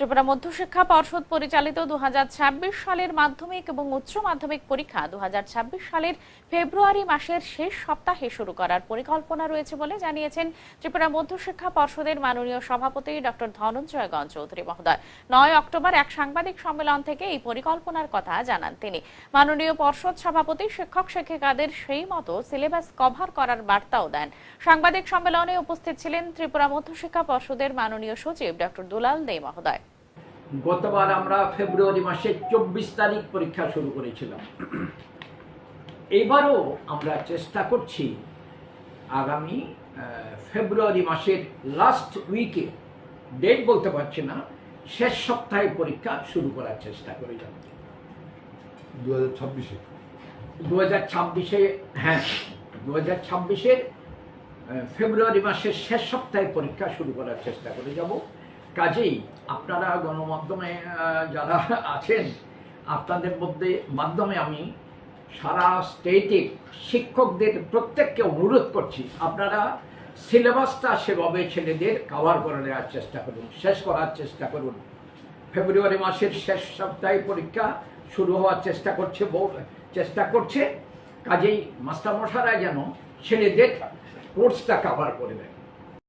ত্রিপুরা মধ্যশিক্ষা পর্ষদ পরিচালিত দু হাজার ছাব্বিশ সালের মাধ্যমিক এবং উচ্চ মাধ্যমিক পরীক্ষা দু হাজার ছাব্বিশ সালের ফেব্রুয়ারি মাসের শেষ সপ্তাহে শুরু করার পরিকল্পনা রয়েছে বলে জানিয়েছেন ত্রিপুরা মধ্যশিক্ষা পর্ষদের মাননীয় সভাপতি ডক্টর ধনঞ্জয় চৌধুরী মহোদয়। নয় অক্টোবর এক সাংবাদিক সম্মেলন থেকে এই পরিকল্পনার কথা জানান তিনি। মাননীয় পর্ষদ সভাপতি, শিক্ষক শিক্ষিকাদের সেই মতো সিলেবাস কভার করার বার্তাও দেন। সাংবাদিক সম্মেলনে উপস্থিত ছিলেন ত্রিপুরা মধ্যশিক্ষা পর্ষদের মাননীয় সচিব ডক্টর দুলাল দে মহোদয়। গতবার আমরা ফেব্রুয়ারি মাসের চব্বিশ তারিখ পরীক্ষা শুরু করেছিলাম। এবারও আমরা চেষ্টা করছি আগামী ফেব্রুয়ারি মাসের লাস্ট উইকে ডেট বলতে পারছি না শেষ সপ্তাহে পরীক্ষা শুরু করার চেষ্টা করে যাব। দু হাজার ছাব্বিশে। দু হাজার ছাব্বিশে হ্যাঁ দু হাজার ছাব্বিশের ফেব্রুয়ারি মাসের শেষ সপ্তাহে পরীক্ষা শুরু করার চেষ্টা করে যাব। কাজেই আপনারা গণমাধ্যমে যারা আছেন, আপনাদের মধ্যে, মাধ্যমে আমি সারা স্টেটে শিক্ষকদের প্রত্যেককে অনুরোধ করছি, আপনারা সিলেবাসটা সেভাবে ছেলেদের কাভার করে নেওয়ার চেষ্টা করুন, শেষ করার চেষ্টা করুন। ফেব্রুয়ারি মাসের শেষ সপ্তাহে পরীক্ষা শুরু হওয়ার চেষ্টা করছে চেষ্টা করছে। কাজেই মাস্টারমশারা যেন ছেলেদের কোর্সটা কাভার করে দেয়